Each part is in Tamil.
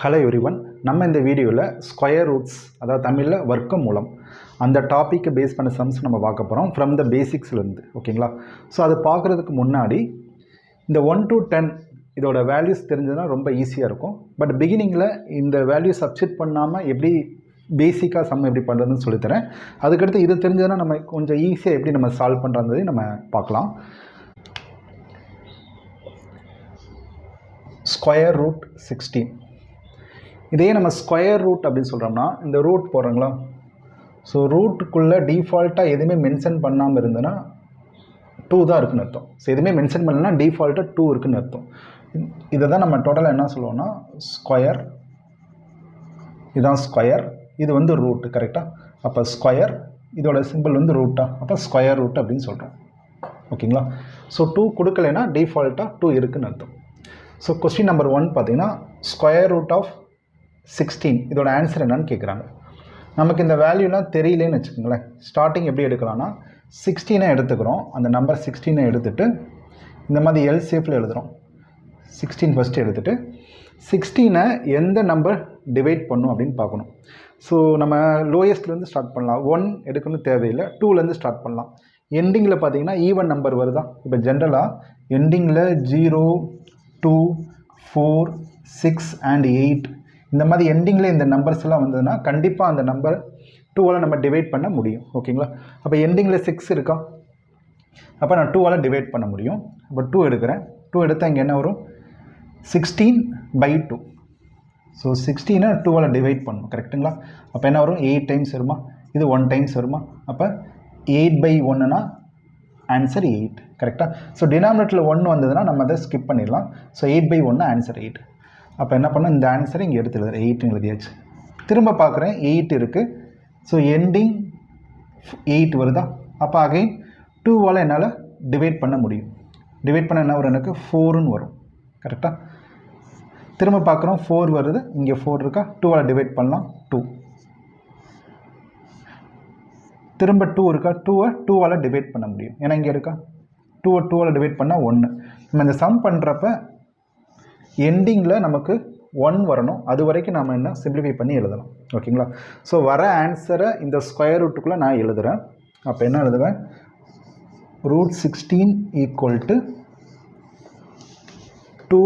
ஹலோ எவ்ரிவன் நம்ம இந்த வீடியோவில் ஸ்கொயர் ரூட்ஸ் அதாவது தமிழில் வர்க்க மூலம் அந்த டாப்பிக்கை பேஸ் பண்ண சம்ஸ் நம்ம பார்க்க போகிறோம் ஃப்ரம் த பேசிக்ஸ்லேருந்து ஓகேங்களா? ஸோ அது பார்க்குறதுக்கு முன்னாடி இந்த ஒன் டு டென் இதோட வேல்யூஸ் தெரிஞ்சதுன்னா ரொம்ப ஈஸியாக இருக்கும். பட் பிகினிங்கில் இந்த வேல்யூ சப்ஸ்டிட் பண்ணாமல் எப்படி பேசிக்காக சம் எப்படி பண்ணுறதுன்னு சொல்லித்தரேன் அதுக்கடுத்து இது தெரிஞ்சதுன்னா நம்ம கொஞ்சம் ஈஸியாக எப்படி நம்ம சால்வ் பண்ணுறதை நம்ம பார்க்கலாம். ஸ்கொயர் ரூட் சிக்ஸ்டீன் இதே நம்ம ஸ்கொயர் ரூட் அப்படின்னு சொல்கிறோம்னா இந்த ரூட் போகிறோங்களா ஸோ ரூட்டுக்குள்ளே டிஃபால்ட்டாக எதுவுமே மென்ஷன் பண்ணாமல் இருந்ததுன்னா டூ தான் இருக்குன்னு அர்த்தம். ஸோ எதுவுமே மென்ஷன் பண்ணலன்னா டிஃபால்ட்டாக டூ இருக்குன்னு அர்த்தம். இதை தான் நம்ம டோட்டலாக என்ன சொல்லுவோம்னா ஸ்கொயர் இதுதான் ஸ்கொயர் இது வந்து ரூட்டு கரெக்டாக அப்போ ஸ்கொயர் இதோட சிம்பிள் வந்து ரூட்டா அப்போ ஸ்கொயர் ரூட் அப்படின்னு சொல்கிறோம் ஓகேங்களா? ஸோ டூ கொடுக்கலைன்னா டிஃபால்ட்டாக டூ இருக்குன்னு அர்த்தம். ஸோ கொஸ்டின் நம்பர் ஒன் பார்த்தீங்கன்னா ஸ்கொயர் ரூட் ஆஃப் சிக்ஸ்டீன் இதோட ஆன்சர் என்னன்னு கேட்குறாங்க நமக்கு இந்த வேல்யூலாம் தெரியலேன்னு வச்சுக்கோங்களேன். ஸ்டார்டிங் எப்படி எடுக்கலாம்னா சிக்ஸ்டீனை எடுத்துக்கிறோம். அந்த நம்பர் சிக்ஸ்டீனை எடுத்துகிட்டு இந்த மாதிரி எல் சேஃபில் எழுதுகிறோம் சிக்ஸ்டீன் ஃபஸ்ட்டு எடுத்துகிட்டு சிக்ஸ்டீனை எந்த நம்பர் டிவைட் பண்ணும் அப்படின்னு பார்க்கணும். ஸோ நம்ம லோயஸ்ட்லேருந்து ஸ்டார்ட் பண்ணலாம். ஒன் எடுக்கணும்னு தேவையில்லை. டூலேருந்து ஸ்டார்ட் பண்ணலாம். எண்டிங்கில் பார்த்தீங்கன்னா ஈவன் நம்பர் வருதா? இப்போ ஜென்ரலாக எண்டிங்கில் zero two four six and eight இந்த மாதிரி எண்டிங்கில் இந்த நம்பர்ஸ் எல்லாம் வந்ததுன்னா கண்டிப்பாக அந்த நம்பர் டூவால் நம்ம டிவைட் பண்ண முடியும். ஓகேங்களா? அப்போ எண்டிங்கில் சிக்ஸ் இருக்கா? அப்போ நான் டூவால் டிவைட் பண்ண முடியும். அப்போ டூ எடுக்கிறேன். டூ எடுத்தால் இங்கே என்ன வரும்? சிக்ஸ்டீன் பை டூ ஸோ சிக்ஸ்டீனை டூவால் டிவைட் பண்ணணும் கரெக்டுங்களா அப்போ என்ன வரும்? எயிட் டைம்ஸ் வருமா? இது ஒன் டைம்ஸ் வருமா? அப்போ எயிட் பை ஒன்றுனா ஆன்சர் எயிட் கரெக்டாக ஸோ டினாமினேட்டரில் ஒன்று வந்ததுன்னா நம்ம அதை ஸ்கிப் பண்ணிடலாம். ஸோ எயிட் பை ஒன்று ஆன்சர் எயிட் அப்போ என்ன பண்ண இந்த ஆன்சரை இங்கே எடுத்து எழுதுற எயிட்னு எழுதியாச்சு. திரும்ப பார்க்குறேன். எயிட் இருக்குது ஸோ எண்டிங் எயிட் வருதா? அப்போ அகைன் டூவால் என்னால் டிவைட் பண்ண முடியும். டிவைட் பண்ண என்ன வரும் எனக்கு? ஃபோருன்னு வரும். கரெக்டாக திரும்ப பார்க்குறோம். ஃபோர் வருது. இங்கே ஃபோர் இருக்கா? டூவால் டிவைட் பண்ணலாம். டூ திரும்ப டூ இருக்கா? டூவை டூவால் டிவைட் பண்ண முடியும். ஏன்னா இங்கே இருக்கா? டூவை டூவால் டிவைட் பண்ணால் ஒன்று நம்ம இந்த சம் பண்ணுறப்ப எண்டிங்கில் நமக்கு ஒன் வரணும். அது வரைக்கும் நம்ம என்ன? சிம்பிளிஃபை பண்ணி எழுதலாம். ஓகேங்களா ஸோ வர ஆன்சரை இந்த ஸ்கொயர் ரூட்டுக்குள்ளே நான் எழுதுகிறேன் அப்போ என்ன எழுதுவேன்? Root sixteen equal to two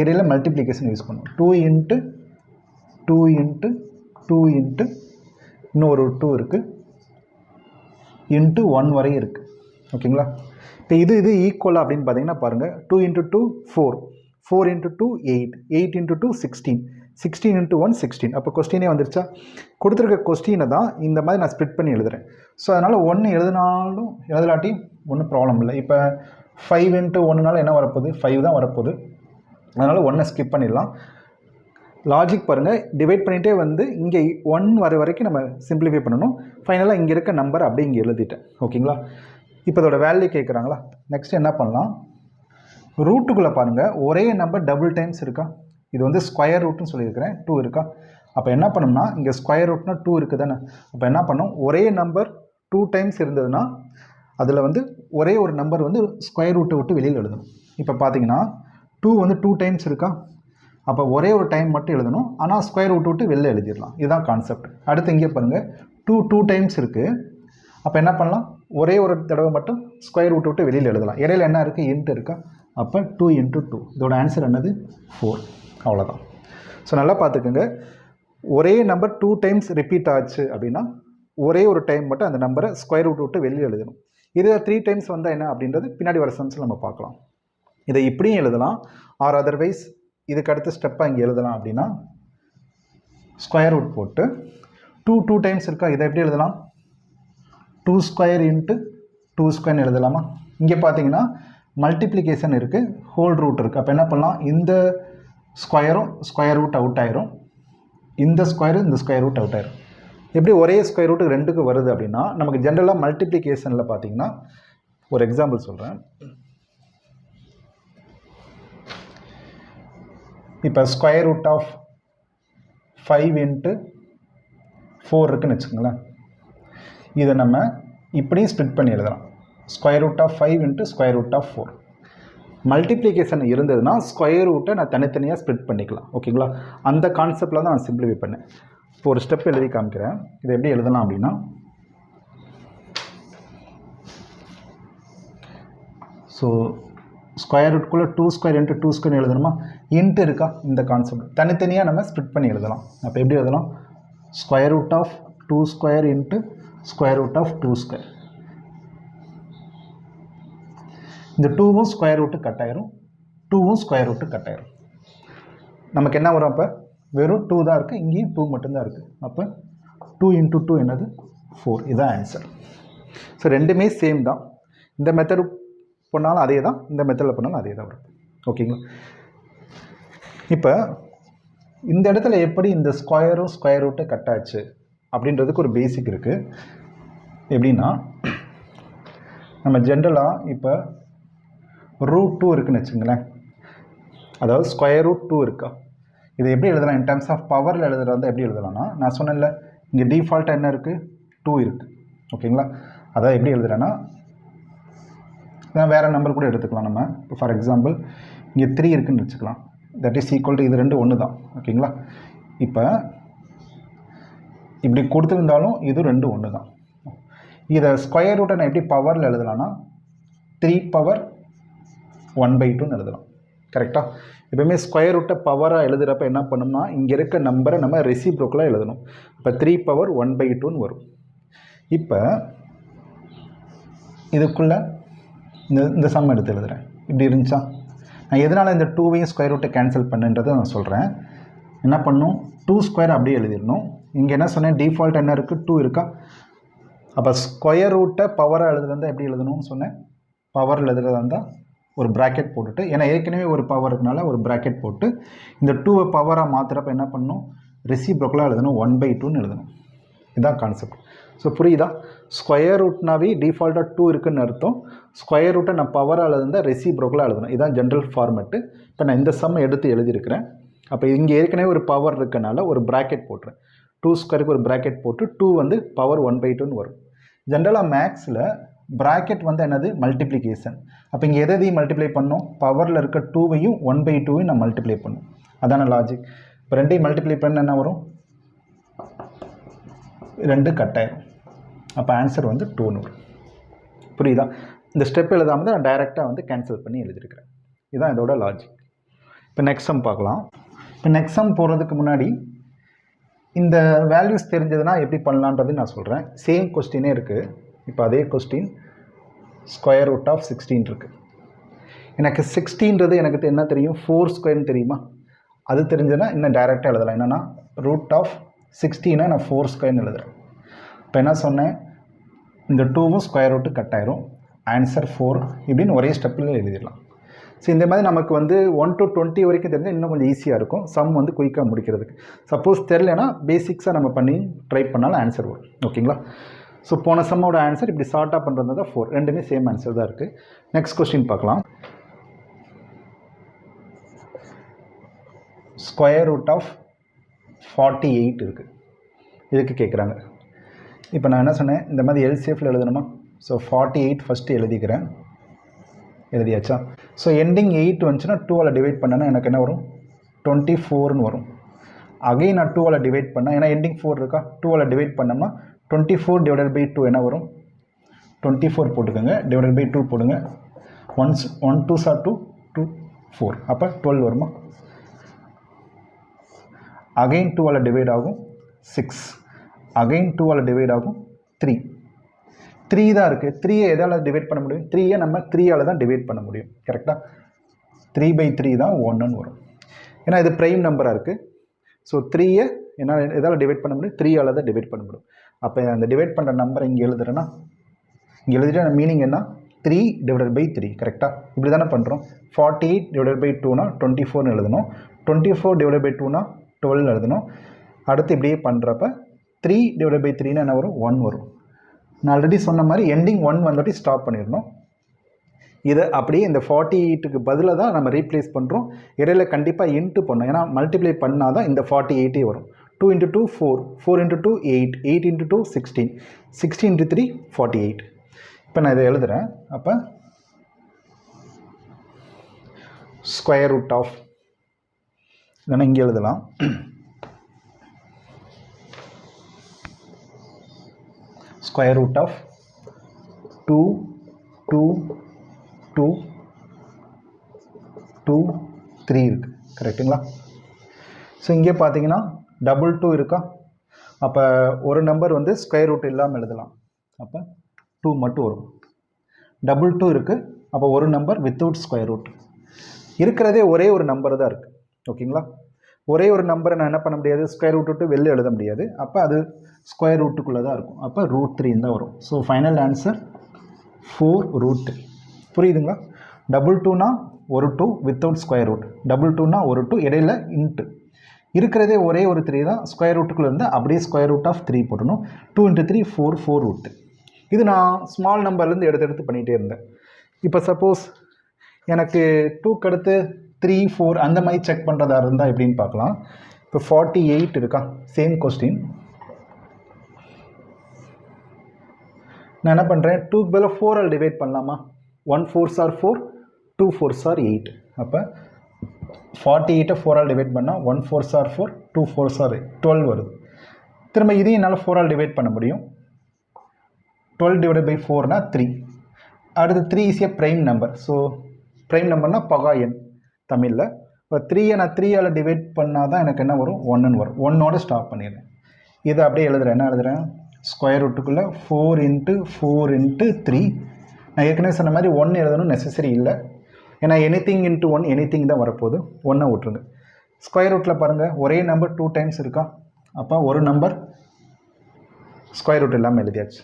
ஏரியாவில் மல்டிப்ளிகேஷன் யூஸ் பண்ணும் two into two into two into இன்னொரு டூ இருக்குது இன்ட்டு ஒன் வரையும் இருக்குது ஓகேங்களா இப்போ இது இது ஈக்குவலாக அப்படின்னு பார்த்தீங்கன்னா பாருங்கள் two into two four four into two eight eight into two sixteen sixteen into one sixteen அப்போ கொஸ்டினே வந்துருச்சா? கொடுத்துருக்க கொஸ்டினை தான் இந்த மாதிரி நான் ஸ்ப்ளிட் பண்ணி எழுதுறேன். ஸோ அதனால் ஒன்று எழுதினாலும் எழுதலாட்டி ஒன்றும் ப்ராப்ளம் இல்லை. இப்போ ஃபைவ் இன்ட்டு ஒன்றுனால என்ன வரப்போகுது? ஃபைவ் தான் வரப்போகுது. அதனால் ஒன்றை ஸ்கிப் பண்ணிடலாம். லாஜிக் பாருங்கள் டிவைட் பண்ணிகிட்டே வந்து இங்கே ஒன் வர வரைக்கும் நம்ம சிம்பிளிஃபை பண்ணணும். ஃபைனலாக இங்கே இருக்க நம்பர் அப்படியே இங்கே எழுதிட்டேன். ஓகேங்களா இப்போ இதோட வேல்யூ கேட்குறாங்களா நெக்ஸ்ட் என்ன பண்ணலாம்? ரூட்டுக்குள்ளே பாருங்கள் ஒரே நம்பர் டபுள் டைம்ஸ் இருக்கா? இது வந்து ஸ்கொயர் ரூட்னு சொல்லியிருக்கிறேன். டூ இருக்கா? அப்போ என்ன பண்ணோம்னா இங்கே ஸ்கொயர் ரூட்னா டூ இருக்குது தானே அப்போ என்ன பண்ணோம்? ஒரே நம்பர் டூ டைம்ஸ் இருந்ததுன்னா அதில் வந்து ஒரே ஒரு நம்பர் வந்து ஸ்கொயர் ரூட்டை விட்டு வெளியில் எழுதணும். இப்போ பார்த்தீங்கன்னா டூ வந்து டூ டைம்ஸ் இருக்கா? அப்போ ஒரே ஒரு டைம் மட்டும் எழுதணும். ஆனால் ஸ்கொயர் ரூட் விட்டு வெளில எழுதிடலாம். இதுதான் கான்செப்ட் அடுத்து இங்கே பாருங்கள் டூ டூ டைம்ஸ் இருக்குது அப்போ என்ன பண்ணலாம்? ஒரே ஒரு தடவை மட்டும் ஸ்கொயர் ரூட் விட்டு வெளியில் எழுதலாம். இடையில என்ன இருக்குது இன்ட்டு இருக்கா? அப்போ டூ இன்ட்டு டூ இதோட ஆன்சர் என்னது? ஃபோர் அவ்வளோதான் ஸோ நல்லா பார்த்துக்குங்க. ஒரே நம்பர் டூ டைம்ஸ் ரிப்பீட் ஆச்சு அப்படின்னா ஒரே ஒரு டைம் மட்டும் அந்த நம்பரை ஸ்கொயர் ரூட் விட்டு வெளியே எழுதணும். இது த்ரீ டைம்ஸ் வந்தால் என்ன அப்படின்றது பின்னாடி வர சம்ஸில் நம்ம பார்க்கலாம். இதை இப்படியும் எழுதலாம். ஆர் அதர்வைஸ் இதுக்கு அடுத்த ஸ்டெப்பாக இங்கே எழுதலாம் அப்படின்னா ஸ்கொயர் ரூட் போட்டு டூ டூ டைம்ஸ் இருக்கா? இதை எப்படி எழுதலாம்? டூ ஸ்கொயர் இன்ட்டு டூ ஸ்கொயர்னு எழுதலாமா? இங்கே பார்த்தீங்கன்னா மல்டிப்ளிகேஷன் இருக்குது ஹோல் ரூட் இருக்குது அப்போ என்ன பண்ணலாம்? இந்த ஸ்கொயரும் ஸ்கொயர் ரூட் அவுட் ஆயிரும். இந்த ஸ்கொயரும் இந்த ஸ்கொயர் ரூட் அவுட் ஆயிரும். எப்படி ஒரே ஸ்கொயர் ரூட்டுக்கு ரெண்டுக்கு வருது அப்படின்னா நமக்கு ஜென்ரலாக மல்டிப்ளிகேஷனில் பார்த்தீங்கன்னா ஒரு எக்ஸாம்பிள் சொல்கிறேன் இப்போ square root of five into four இருக்குன்னு வச்சுக்கோங்களேன். இதை நம்ம இப்படியும் ஸ்ப்ளிட் பண்ணி எழுதலாம். Square root of five into square root of four multiplication இருந்ததுன்னா ஸ்கொயர் ரூட்டை நான் தனித்தனியாக ஸ்ப்ளிட் பண்ணிக்கலாம். ஓகேங்களா அந்த கான்செப்டில் தான் நான் சிம்பிளிஃபை பண்ணேன். இப்போ ஒரு ஸ்டெப் எழுதி காமிக்கிறேன். இதை எப்படி எழுதலாம் அப்படின்னா so square ரூட்குள்ளே two square into two square எழுதணுமா? Into இருக்கா? இந்த கான்செப்ட் தனித்தனியாக நம்ம ஸ்ப்ளிட் பண்ணி எழுதலாம். அப்போ எப்படி எழுதலாம்? Square root of two square into square root of two square இந்த டூவும் ஸ்கொயர் ரூட்டு கட் ஆயிரும் டூவும் ஸ்கொயர் ரூட்டு கட் ஆயிரும் நமக்கு என்ன வரும் அப்போ? வெறும் டூ தான் இருக்குது இங்கேயும் டூ மட்டும்தான் இருக்குது அப்போ டூ இன்ட்டு டூ என்னது? ஃபோர் இதுதான் ஆன்சர் ஸோ ரெண்டுமே சேம் தான். இந்த மெத்தடு பண்ணாலும் அதே தான் இந்த மெத்தடில் பண்ணாலும் அதே தான் வரும். ஓகேங்களா இப்போ இந்த இடத்துல எப்படி இந்த ஸ்கொயரும் ஸ்கொயர் ரூட்டு கட் ஆச்சு அப்படின்றதுக்கு ஒரு பேசிக் இருக்குது எப்படின்னா நம்ம ஜென்ரலாக இப்போ ரூட் டூ இருக்குதுன்னு வச்சுங்களேன் அதாவது ஸ்கொயர் ரூட் டூ இருக்கா? இதை எப்படி எழுதலாம்? இன் டர்ம்ஸ் ஆஃப் பவரில் எழுதுறதா எப்படி எழுதலாம்னா நான் சொன்னேன்ல இங்கே டிஃபால்ட்டாக என்ன இருக்குது டூ இருக்குது ஓகேங்களா அதான் எப்படி எழுதுறேன்னா வேறு நம்பர் கூட எடுத்துக்கலாம் நம்ம. இப்போ ஃபார் எக்ஸாம்பிள் இங்கே த்ரீ இருக்குதுன்னு வச்சுக்கலாம். தட் இஸ் ஈக்குவல் டு இது ரெண்டு ஒன்று தான். ஓகேங்களா இப்போ இப்படி கொடுத்துருந்தாலும் இது ரெண்டு ஒன்று தான். இதை ஸ்கொயர் ரூட்டை நான் எப்படி பவரில் எழுதலாம்னா த்ரீ பவர் ஒன் பை டூன்னு எழுதலாம். கரெக்டாக எப்பவுமே ஸ்கொயர் ரூட்டை பவராக எழுதுகிறப்ப என்ன பண்ணோம்னா இங்கே இருக்க நம்பரை நம்ம ரெசிப்ரோக்கலாக எழுதணும். இப்போ த்ரீ பவர் ஒன் பை டூன்னு வரும். இப்போ இதுக்குள்ளே இந்த இந்த சம் எடுத்து எழுதுகிறேன் இப்படி இருந்துச்சா? நான் எதனால் இந்த டூவையும் ஸ்கொயர் ரூட்டை கேன்சல் பண்ணுன்றதை நான் சொல்கிறேன் என்ன பண்ணும்? டூ ஸ்கொயர் அப்படியே எழுதிடணும். இங்கே என்ன சொன்னேன்? டிஃபால்ட் என்ன இருக்குது டூ இருக்கா? அப்போ ஸ்கொயர் ரூட்டை பவராக எழுதுறதா எப்படி எழுதணும்னு சொன்னேன்? பவர் எழுதுறதா இருந்தால் ஒரு ப்ராக்கெட் போட்டுட்டு ஏன்னா ஏற்கனவே ஒரு பவர் இருக்கனால ஒரு ப்ராக்கெட் போட்டு இந்த டூவை பவராக மாற்றுறப்ப என்ன பண்ணணும்? ரெசிப்ரோக்கலாக எழுதணும் ஒன் பை டூன்னு எழுதணும். இதுதான் கான்செப்ட் ஸோ புரியுதா? ஸ்கொயர் ரூட்னாவே டிஃபால்ட்டாக டூ இருக்குன்னு அர்த்தம். ஸ்கொயர் ரூட்டை நான் பவராக எழுதுந்தால் ரெசிப்ரோக்கலாக எழுதணும். இதுதான் ஜென்ரல் ஃபார்மெட்டு இப்போ நான் இந்த சம்மை எடுத்து எழுதியிருக்கிறேன். அப்போ இங்கே ஏற்கனவே ஒரு பவர் இருக்கனால ஒரு ப்ராக்கெட் போட்டுறேன். டூ ஸ்கொயருக்கு ஒரு ப்ராக்கெட் போட்டு டூ வந்து பவர் ஒன் பை டூன்னு வரும். ஜென்ரலாக மேக்ஸில் ப்ராக்கெட் வந்து என்னது? மல்டிப்ளிகேஷன் அப்போ இங்கே எதை எதையும் மல்டிப்ளை பண்ணோம்? பவரில் இருக்க டூவையும் ஒன் பை டூவையும் நான் மல்டிப்ளை பண்ணும். அதான லாஜிக் இப்போ ரெண்டையும் மல்டிப்ளை பண்ண என்ன வரும்? ரெண்டு கட்டாயிரும் அப்போ ஆன்சர் வந்து டூன்னு வரும் புரியுதா? இந்த ஸ்டெப் எழுதாமல் தான் நான் டைரெக்டாக வந்து கேன்சல் பண்ணி எழுதியிருக்கிறேன். இதுதான் இதோட லாஜிக் இப்போ நெக்ஸ்ட் சம் பார்க்கலாம். இப்போ நெக்ஸ்ட் சம் போகிறதுக்கு முன்னாடி இந்த வேல்யூஸ் தெரிஞ்சதுன்னா எப்படி பண்ணலான்றது நான் சொல்கிறேன் சேம் கொஸ்டினே இருக்குது இப்போ அதே question square root of sixteen இருக்குது எனக்கு சிக்ஸ்டீன்றது எனக்கு என்ன தெரியும்? ஃபோர் ஸ்கொயர்னு தெரியுமா? அது தெரிஞ்சதுன்னா இன்னும் டைரெக்டாக எழுதலாம். என்னென்னா ரூட் ஆஃப் சிக்ஸ்டீனை நான் ஃபோர் ஸ்கொயர்னு எழுதுகிறேன் இப்போ என்ன சொன்னேன்? இந்த டூவும் ஸ்கொயர் ரூட்டு கட் ஆயிரும். ஆன்சர் ஃபோர் இப்படின்னு ஒரே ஸ்டெப்பில் எழுதிடலாம். ஸோ இந்த மாதிரி நமக்கு வந்து ஒன் டு டுவெண்ட்டி வரைக்கும் தெரிஞ்சால் இன்னும் கொஞ்சம் ஈஸியாக இருக்கும். சம் வந்து குயிக்காக முடிக்கிறதுக்கு. சப்போஸ் தெரிலனா பேசிக்ஸாக நம்ம பண்ணி ட்ரை பண்ணாலும் ஆன்சர் வரும். ஓகேங்களா ஸோ போன சம்மோட ஆன்சர் இப்படி ஷார்ட்டாக பண்ணுறது தான் ஃபோர் ரெண்டுமே சேம் ஆன்சர் தான் இருக்குது நெக்ஸ்ட் கொஸ்டின் பார்க்கலாம். Square root of forty eight இருக்குது இதுக்கு கேட்குறாங்க இப்போ நான் என்ன சொன்னேன்? இந்த மாதிரி எல்சிஎஃப்பில் எழுதணுமா? ஸோ ஃபார்ட்டி எயிட் ஃபஸ்ட்டு எழுதிக்கிறேன். எழுதியாச்சா? ஸோ எண்டிங் எயிட் வந்துச்சுன்னா டூவால் டிவைட் பண்ணேன்னா எனக்கு என்ன வரும்? டுவெண்ட்டி ஃபோர்னு வரும். அகைன் நான் டூவால் டிவைட் பண்ணேன் ஏன்னா எண்டிங் ஃபோர் இருக்கா? டூவால் டிவைட் பண்ணோம்னா twenty four divided by two என்ன வரும்? டுவெண்ட்டி ஃபோர் போட்டுக்கோங்க. டிவைடட் பை டூ போடுங்க. Once one two sir two two four அப்போ டுவெல் வருமா? அகைன் டூவால் டிவைட் ஆகும் சிக்ஸ் அகைன் டூவால் டிவைட் ஆகும் த்ரீ த்ரீ தான் இருக்குது த்ரீயை எதால் டிவைட் பண்ண முடியும்? த்ரீயை நம்ம த்ரீயால் தான் டிவைட் பண்ண முடியும். கரெக்டாக த்ரீ பை த்ரீ தான் ஒன்றுன்னு வரும். ஏன்னா இது ப்ரைம் நம்பராக இருக்குது ஸோ த்ரீயை என்னால் எதால் டிவைட் பண்ண முடியும்? த்ரீயால் தான் டிவைட் பண்ண முடியும். அப்போ அந்த டிவைட் பண்ணுற நம்பரை இங்கே எழுதுறேன்னா இங்கே எழுதிட்டு மீனிங் என்ன? த்ரீ டிவைடட் பை த்ரீ கரெக்டாக இப்படி தானே பண்ணுறோம் ஃபார்ட்டி எயிட் டிவைடட் பை டூனா டுவெண்ட்டி ஃபோர்னு எழுதணும். டுவெண்ட்டி ஃபோர் டிவைடட் பை டூனா டுவெல் எழுதணும். அடுத்து இப்படியே பண்ணுறப்ப த்ரீ டிவைடட் பை த்ரீனா என்ன வரும்? ஒன் வரும். நான் ஆல்ரெடி சொன்ன மாதிரி எண்டிங் ஒன் வந்துட்டு ஸ்டாப் பண்ணிடணும். இதை அப்படியே இந்த ஃபார்ட்டி எயிட்டுக்கு பதிலாக தான் நம்ம ரீப்ளேஸ் பண்ணுறோம் இடையில கண்டிப்பாக இன்ட்டு பண்ணோம். ஏன்னா மல்டிப்ளை பண்ணால் தான் இந்த ஃபார்ட்டி எயிட்டே வரும். Two into two four four into two eight eight into two sixteen sixteen into three forty eight இப்போ நான் இதை எழுதுகிறேன் அப்போ ஸ்கொயர் ரூட் ஆஃப் இல்லைன்னா இங்கே எழுதலாம். Square root of two two two two three இருக்குது கரெக்டுங்களா ஸோ இங்கே பார்த்தீங்கன்னா டபுள் டூ இருக்கா? அப்போ ஒரு நம்பர் வந்து ஸ்கொயர் ரூட் இல்லாமல் எழுதலாம். அப்போ டூ மட்டும் வரும். டபுள் டூ இருக்குது அப்போ ஒரு நம்பர் வித்தவுட் ஸ்கொயர் ரூட் இருக்கிறதே ஒரே ஒரு நம்பர் தான் இருக்குது ஓகேங்களா ஒரே ஒரு நம்பரை நான் என்ன பண்ண முடியாது? ஸ்கொயர் ரூட் விட்டு வெளில எழுத முடியாது. அப்போ அது ஸ்கொயர் ரூட்டுக்குள்ளே தான் இருக்கும். அப்போ ரூட் த்ரீன்னு தான் வரும். So final answer four root three புரியுதுங்களா? டபுள் டூனா ஒரு two without square root double டூனா ஒரு டூ இடையில இன்ட்டு இருக்கிறதே ஒரே ஒரு த்ரீ தான். ஸ்கொயர் ரூட்டுக்குள்ளே இருந்தால் அப்படியே ஸ்கொயர் ரூட் ஆஃப் த்ரீ போட்டணும் two into three four four root இது நான் ஸ்மால் நம்பர்லேருந்து எடுத்து எடுத்து பண்ணிகிட்டே இருந்தேன். இப்போ சப்போஸ் எனக்கு டூக்கு அடுத்து த்ரீ ஃபோர் அந்த மாதிரி செக் பண்ணுறதா இருந்தால் எப்படின்னு பார்க்கலாம். இப்போ ஃபார்ட்டி எயிட் இருக்கா? சேம் கொஸ்டின் நான் என்ன பண்ணுறேன் டூக்கு பதில் ஃபோரால் டிவைட் பண்ணலாமா? One four sir four two four sir eight அப்போ ஃபார்ட்டி எயிட்டை ஃபோரால் டிவைட் பண்ணால் one four sir four two four sir twelve வருது. திரும்ப இதையும் என்னால் ஃபோரால் டிவைட் பண்ண முடியும். டுவெல் டிவைட் பை ஃபோர்னா த்ரீ அடுத்து three is a prime number so prime நம்பர்னால் பகா எண் தமிழில். இப்போ த்ரீயை நான் த்ரீயால் டிவைட் பண்ணால் தான் எனக்கு என்ன வரும்? ஒன்றுன்னு வரும். ஒன்னோட ஸ்டாப் பண்ணிடுறேன். இதை அப்படியே எழுதுகிறேன் என்ன எழுதுகிறேன் square ரூட்டுக்குள்ளே four into four into three நான் ஏற்கனவே சொன்ன மாதிரி ஒன்று எழுதணும் நெசசரி இல்லை. ஏன்னா anything into one anything தான் வரப்போகுது. ஒன்றை விட்ருங்க ஸ்கொயர் ரூட்டில் பாருங்கள் ஒரே நம்பர் டூ டைம்ஸ் இருக்கா? அப்போ ஒரு நம்பர் ஸ்கொயர் ரூட் இல்லாமல் எழுதியாச்சு.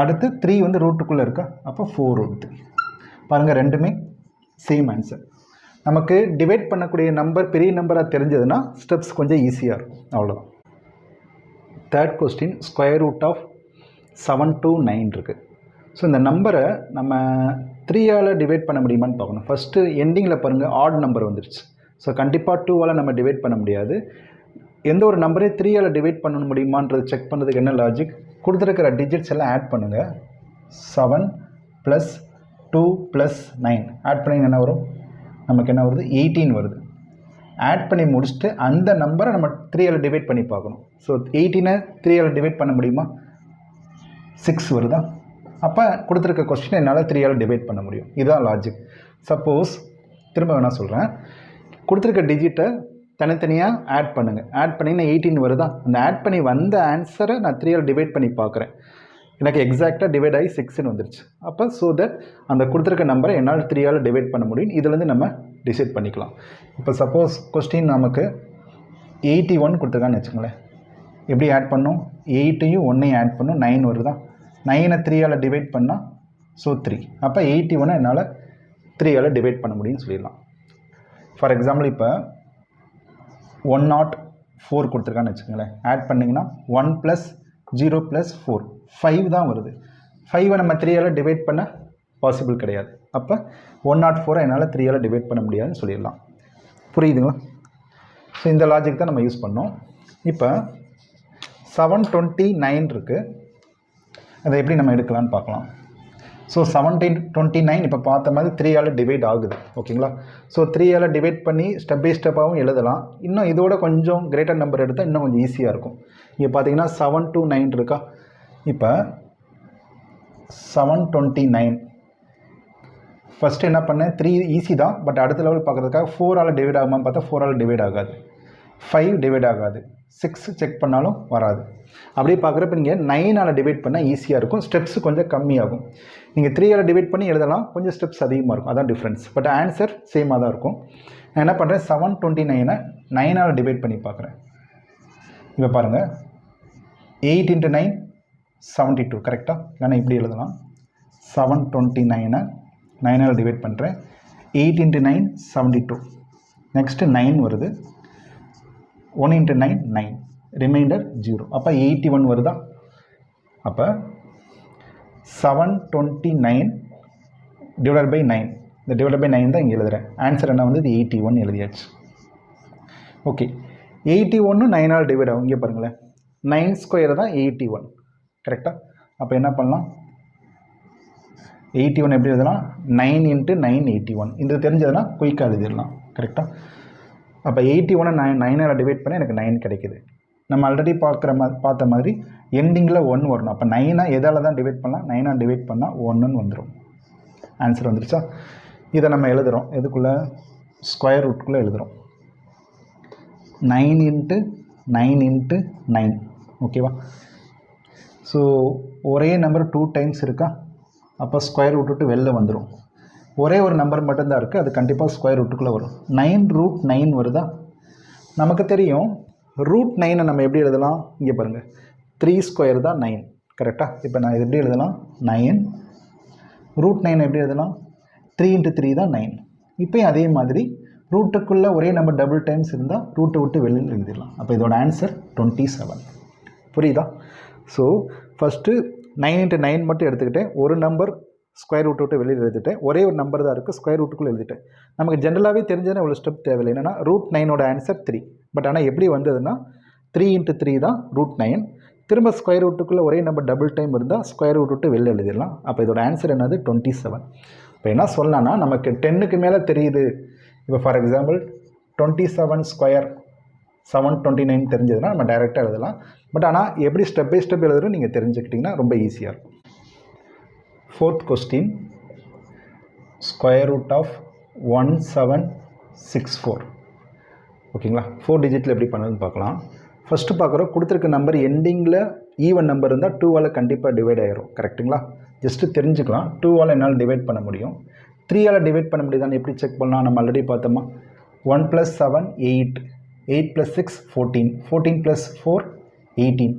அடுத்து த்ரீ வந்து ரூட்டுக்குள்ளே இருக்கா? அப்போ ஃபோர் ரூட் த்ரீ பாருங்கள் ரெண்டுமே சேம் ஆன்சர் நமக்கு டிவைட் பண்ணக்கூடிய நம்பர் பெரிய நம்பராக தெரிஞ்சதுன்னா ஸ்டெப்ஸ் கொஞ்சம் ஈஸியாக இருக்கும். அவ்வளோதான் third question square root of seven two nine இருக்குது ஸோ இந்த நம்பரை நம்ம த்ரீயால் டிவைட் பண்ண முடியுமான்னு பார்க்கணும். ஃபஸ்ட்டு எண்டிங்கில் பாருங்கள் ஆட் நம்பர் வந்துருச்சு. ஸோ கண்டிப்பாக டூவால் நம்ம டிவைட் பண்ண முடியாது. எந்த ஒரு நம்பரையும் த்ரீயால் டிவைட் பண்ண முடியுமான்றது செக் பண்ணுறதுக்கு என்ன லாஜிக் கொடுத்துருக்கிற டிஜிட்ஸ் எல்லாம் ஆட் பண்ணுங்கள் seven plus two plus nine add பண்ணிங்க என்ன வரும்? நமக்கு என்ன வருது? எயிட்டீன் வருது. ஆட் பண்ணி முடிச்சுட்டு அந்த நம்பரை நம்ம த்ரீயால் டிவைட் பண்ணி பார்க்கணும். ஸோ எயிட்டீனை த்ரீயால் டிவைட் பண்ண முடியுமா? சிக்ஸ் வருதா? அப்போ கொடுத்துருக்க கொஸ்டின் என்னால் த்ரீயால் டிவைட் பண்ண முடியும். இதுதான் லாஜிக் சப்போஸ் திரும்ப வேணால் சொல்கிறேன் கொடுத்துருக்க டிஜிட்டை தனித்தனியாக ஆட் பண்ணுங்கள் ஆட் பண்ணிங்கன்னா எயிட்டீன் வருதா? அந்த ஆட் பண்ணி வந்த ஆன்சரை நான் த்ரீயால் டிவைட் பண்ணி பார்க்குறேன். எனக்கு எக்ஸாக்டாக டிவைட் ஆகி சிக்ஸ்னு வந்துருச்சு. அப்போ ஸோ தட் அந்த கொடுத்துருக்க நம்பரை என்னால் த்ரீயால் டிவைட் பண்ண முடியும். இதுலேருந்து நம்ம டிசைட் பண்ணிக்கலாம். இப்போ சப்போஸ் கொஸ்டின் நமக்கு எயிட்டி ஒன் கொடுத்துருக்கான்னு வச்சுங்களேன் எப்படி ஆட் பண்ணும்? எயிட்டையும் ஒன்றையும் ஆட் பண்ணும். நைன் வருதா? நைனை த்ரீயால் டிவைட் பண்ணால் ஸோ த்ரீ அப்போ எயிட்டி ஒன்னை என்னால் த்ரீயால் டிவைட் பண்ண முடியும்னு சொல்லிடலாம். ஃபார் எக்ஸாம்பிள் இப்போ ஒன் நாட் ஃபோர் கொடுத்துருக்கான்னு வச்சுக்கோங்களேன். ஆட் பண்ணிங்கன்னா one plus zero plus four five தான் வருது. ஃபைவை நம்ம த்ரீயால் டிவைட் பண்ண பாசிபிள் கிடையாது. அப்போ ஒன் நாட் ஃபோரை என்னால் த்ரீயால் டிவைட் பண்ண முடியாதுன்னு சொல்லிடலாம். புரியுதுங்களா? ஸோ இந்த லாஜிக் தான் நம்ம யூஸ் பண்ணோம். இப்போ செவன் டுவெண்ட்டி நைன் இருக்குது அதை எப்படி நம்ம எடுக்கலாம்னு பார்க்கலாம். ஸோ செவன்டீன் டுவெண்ட்டி நைன் இப்போ பார்த்த மாதிரி த்ரீயால் டிவைட் ஆகுது. ஓகேங்களா? ஸோ த்ரீயால் டிவைட் பண்ணி ஸ்டெப் பை ஸ்டெப்பாகவும் எழுதலாம். இன்னும் இதோட கொஞ்சம் கிரேட்டர் நம்பர் எடுத்தால் இன்னும் கொஞ்சம் ஈஸியாக இருக்கும். இங்கே பார்த்தீங்கன்னா செவன் டூ நைன் இருக்கா? இப்போ செவன் டுவெண்ட்டி நைன் ஃபஸ்ட்டு என்ன பண்ணேன்? த்ரீ ஈஸி தான். பட் அடுத்த லெவல் பார்க்குறதுக்காக ஃபோரால் டிவைட் ஆகுமான்னு பார்த்தா ஃபோரால் டிவைட் ஆகாது. ஃபைவ் டிவைட் ஆகாது. சிக்ஸ் செக் பண்ணாலும் வராது. அப்படியே பார்க்குறப்ப நீங்கள் நைனால் டிவைட் பண்ணால் ஈஸியாக இருக்கும். ஸ்டெப்ஸ் கொஞ்சம் கம்மியாகும். நீங்கள் த்ரீயால் டிவைட் பண்ணி எழுதலாம். கொஞ்சம் ஸ்டெப்ஸ் அதிகமாக இருக்கும். அதான் டிஃப்ரென்ஸ் பட் ஆன்சர் சேமாக தான் இருக்கும். நான் என்ன பண்ணுறேன் செவன் டுவெண்ட்டி நைனை நைனால் டிவைட் பண்ணி பார்க்குறேன். இப்போ பாருங்கள் eight into nine seventy two கரெக்டாக இல்லைன்னா இப்படி எழுதலாம். செவன் டுவெண்ட்டி நைனை நைனால் டிவைட் பண்ணுறேன் eight into nine seventy two next nine வருது. One into nine nine remainder zero அப்போ எயிட்டி ஒன் வருதா? அப்போ seven twenty nine divide by nine இந்த டிவைட் பை நைன் தான் இங்கே எழுதுகிறேன் ஆன்சர் என்ன வந்து எயிட்டி ஒன் எழுதியாச்சு. ஓகே எயிட்டி ஒன்று நைனால் டிவைட் ஆகும். இங்கே பாருங்களேன். நைன் ஸ்கொயர் தான் எயிட்டி ஒன் கரெக்டாக அப்போ என்ன பண்ணலாம்? எயிட்டி ஒன் எப்படி எழுதலாம்? Nine into nine eighty one இது தெரிஞ்சதுன்னா குயிக்காக எழுதிடலாம். கரெக்டாக அப்போ எயிட்டி ஒனை நைன் நைனால் டிவைட் பண்ணி எனக்கு நைன் கிடைக்குது. நம்ம ஆல்ரெடி பார்க்குற மா பார்த்த மாதிரி எண்டிங்கில் ஒன் வரணும். அப்போ நைனாக எதால் தான் டிவைட் பண்ணலாம்? நைனாக டிவைட் பண்ணால் ஒன்றுன்னு வந்துடும் ஆன்சர் வந்துருச்சா? இதை நம்ம எழுதுகிறோம் எதுக்குள்ளே? ஸ்கொயர் ரூட்குள்ளே எழுதுகிறோம் nine into nine into nine ஓகேவா ஸோ ஒரே நம்பர் டூ டைம்ஸ் இருக்கா? அப்போ ஸ்கொயர் ரூட் விட்டு வெளில வந்துடும் ஒரே ஒரு நம்பர் மட்டும்தான் இருக்குது அது கண்டிப்பாக ஸ்கொயர் ரூட்டுக்குள்ளே வரும். நைன் ரூட் நைன் வருதா? நமக்கு தெரியும். ரூட் நைனை நம்ம எப்படி எழுதலாம்? இங்கே பாருங்கள் த்ரீ ஸ்கொயர் தான் நைன் கரெக்டாக இப்போ நான் இது எப்படி எழுதலாம்? நைன் ரூட் நைன் எப்படி எழுதலாம்? த்ரீ இன்ட்டு த்ரீ தான் நைன் இப்போயும் அதே மாதிரி ரூட்டுக்குள்ளே ஒரே நம்பர் டபுள் டைம்ஸ் இருந்தால் ரூட்டை விட்டு வெளியில் எழுதிடலாம். அப்போ இதோட ஆன்சர் டுவெண்ட்டி செவன் புரியுதா? So first nine into nine மட்டும் எடுத்துக்கிட்டேன் ஒரு நம்பர் ஸ்கொயர் ரூட் விட்டு வெளியில் எழுதிட்டேன். ஒரே ஒரு நம்பர் தான் இருக்குது ஸ்கொயர் ரூட்டுக்குள்ளே எழுதிட்டேன். நமக்கு ஜென்ரலாகவே தெரிஞ்சதுன்னா இவ்வளோ ஸ்டெப் தேவையில்லை. என்னென்னா ரூட் நைனோட ஆன்சர் த்ரீ பட் ஆனால் எப்படி வந்ததுன்னா த்ரீ இன்ட்டு த்ரீ தான் ரூட் நைன் திரும்ப ஸ்கொயர் ரூட்டுக்குள்ளே ஒரே நம்பர் டபுள் டைம் இருந்தால் ஸ்கொயர் ரூட் விட்டு வெளில எழுதிடலாம். அப்போ இதோட ஆன்சர் என்னது? டுவெண்ட்டி செவன் இப்போ என்ன சொல்லலாம்னா நமக்கு டென்னுக்கு மேலே தெரியுது. இப்போ for example twenty seven square seven twenty nine தெரிஞ்சதுன்னா நம்ம டைரெக்டாக எழுதலாம். பட் ஆனால் எப்படி ஸ்டெப் பை ஸ்டெப் எழுதுறோம் நீங்கள் தெரிஞ்சுக்கிட்டிங்கன்னா ரொம்ப ஈஸியாக இருக்கும். Fourth question square root of one seven six four. ஓகேங்களா? ஃபோர் டிஜிட்டில் எப்படி பண்ணுறதுன்னு பார்க்கலாம். ஃபஸ்ட்டு பார்க்குறோம் கொடுத்துருக்க நம்பர் எண்டிங்கில் ஈவன் நம்பர் இருந்தால் டூவால் கண்டிப்பாக டிவைட் ஆகிரும் கரெக்டுங்களா ஜஸ்ட்டு தெரிஞ்சுக்கலாம். டூவால் என்னால் டிவைட் பண்ண முடியும். த்ரீயால் டிவைட் பண்ண முடியுதான்னு எப்படி செக் பண்ணலாம்? நம்ம ஆல்ரெடி பார்த்தோமா? One plus seven eight eight plus six fourteen fourteen plus four eighteen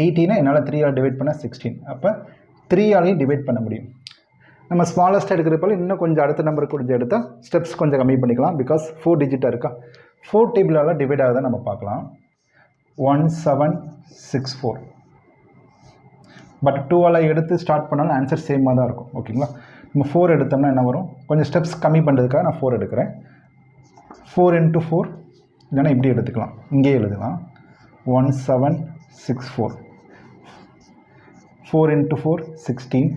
எயிட்டீனை என்னால் த்ரீயால் டிவைட் பண்ணால் சிக்ஸ்டீன் அப்போ த்ரீயாலையும் டிவைட் பண்ண முடியும். நம்ம ஸ்மாலஸ்ட்டாக எடுக்கிறப்பல இன்னும் கொஞ்சம் அடுத்த நம்பர் கொஞ்சம் எடுத்தால் ஸ்டெப்ஸ் கொஞ்சம் கம்மி பண்ணிக்கலாம் பிகாஸ் ஃபோர் டிஜிட்டாக இருக்கா. ஃபோர் டேபிளால் டிவைட் ஆகுதை நம்ம பார்க்கலாம். One seven six four but டூவால் எடுத்து ஸ்டார்ட் பண்ணாலும் ஆன்சர் சேமாக தான் இருக்கும். ஓகேங்களா நம்ம ஃபோர் எடுத்தோம்னா என்ன வரும்? கொஞ்சம் ஸ்டெப்ஸ் கம்மி பண்ணுறதுக்காக நான் ஃபோர் எடுக்கிறேன். ஃபோர் இன்ட்டு ஃபோர் இல்லைன்னா இப்படி எடுத்துக்கலாம். இங்கேயே எழுதலாம். One seven six four four into four sixteen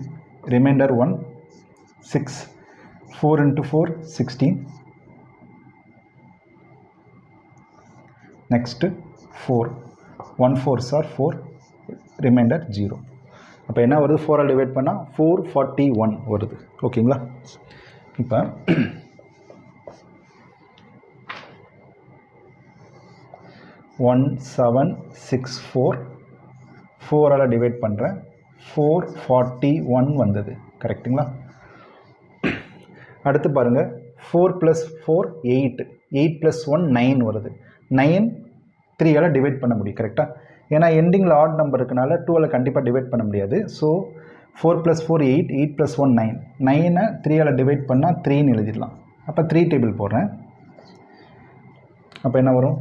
remainder one six four into four sixteen next four one four sir four remainder zero அப்போ என்ன வருது? ஃபோரால் டிவைட் பண்ணால் ஃபோர் ஃபார்ட்டி ஒன் வருது. ஓகேங்களா இப்போ ஒன் செவன் சிக்ஸ் ஃபோர் ஃபோரால் டிவைட் பண்ணுறேன் ஃபோர் ஃபார்ட்டி ஒன் வந்தது. கரெக்டுங்களா அடுத்து பாருங்கள் four plus four eight eight plus one nine வருது. நைன் த்ரீயால் டிவைட் பண்ண முடியும். கரெக்டாக ஏன்னா எண்டிங்கில் ஆட் நம்பர் இருக்கனால டூவில் கண்டிப்பாக டிவைட் பண்ண முடியாது. So four plus four eight eight plus one nine நைனை த்ரீயால் டிவைட் பண்ணால் த்ரீன்னு எழுதிடலாம். அப்போ த்ரீ டேபிள் போடுறேன். அப்போ என்ன வரும்?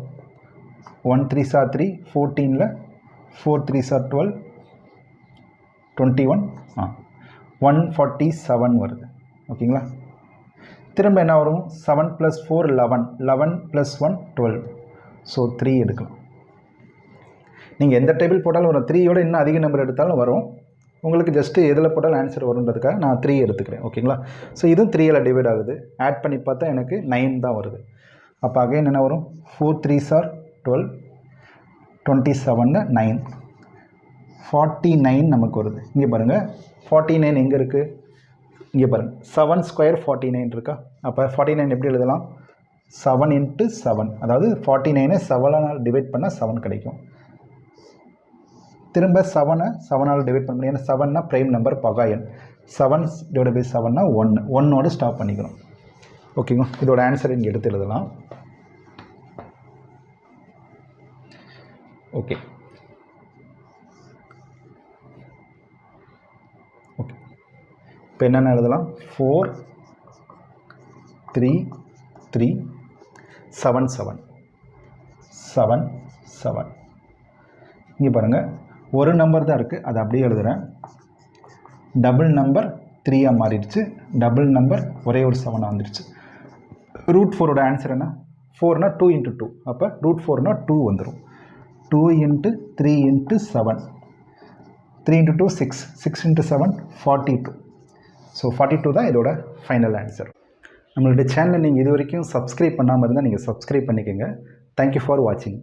One three sir three ஃபோர்டீனில் four three are twelve twenty one ah. One forty seven வருது. ஓகேங்களா? திரும்ப என்ன வரும்? Seven plus four eleven eleven plus one twelve so three எடுக்கலாம். நீங்கள் எந்த டேபிள் போட்டாலும் வரும். த்ரீயோட இன்னும் அதிக நம்பர் எடுத்தாலும் வரும். உங்களுக்கு ஜஸ்ட்டு எதில் போட்டாலும் ஆன்சர் வருன்றதுக்காக நான் த்ரீ எடுத்துக்கிறேன். ஓகேங்களா? ஸோ இதுவும் த்ரீயில் டிவைட் ஆகுது. ஆட் பண்ணி பார்த்தா எனக்கு நைன் தான் வருது. அப்போ அகைன் என்ன வரும்? Four three are twelve twenty செவனில் நைன் ஃபார்ட்டி நைன் நமக்கு வருது. இங்கே பாருங்கள் ஃபார்ட்டி நைன் எங்கே இருக்குது இங்கே பாருங்கள் செவன் ஸ்கொயர் ஃபார்ட்டி நைன் இருக்கா? அப்போ ஃபார்ட்டி நைன் எப்படி எழுதலாம்? செவன் இன்ட்டு செவன் அதாவது ஃபார்ட்டி நைனை செவனால் டிவைட் பண்ணால் செவன் கிடைக்கும். திரும்ப செவனை செவனால் டிவைட் பண்ண முடியும். ஏன்னா செவன்னா ப்ரைம் நம்பர் பகாயன் செவன் டிவைட் பை செவன்னா ஒன்று ஒன்னோடு ஸ்டாப் பண்ணிக்கணும் ஓகேங்க இதோட ஆன்சர் இங்கே எடுத்து எழுதலாம். ஓகே இப்போ என்னென்ன எழுதலாம்? Four three three seven seven seven seven இங்கே பாருங்கள் ஒரு நம்பர் தான் இருக்குது அதை அப்படியே எழுதுகிறேன் டபுள் நம்பர் த்ரீயாக மாறிடுச்சு. டபுள் நம்பர் ஒரே ஒரு செவனாக வந்துடுச்சு. ரூட் ஃபோரோட ஆன்சர் என்ன? ஃபோர்னா டூ இன்ட்டு டூ அப்போ ரூட் ஃபோர்னா டூ வந்துடும் two into three into seven three into two six six into seven forty two so forty two தான் இதோட ஃபைனல் ஆன்சர் நம்மளுடைய சேனலை நீங்கள் இது வரைக்கும் சப்ஸ்கிரைப் பண்ணாமல் இருந்தால் நீங்கள் சப்ஸ்கிரைப் பண்ணிக்கோங்க. தேங்க்யூ ஃபார் வாட்சிங்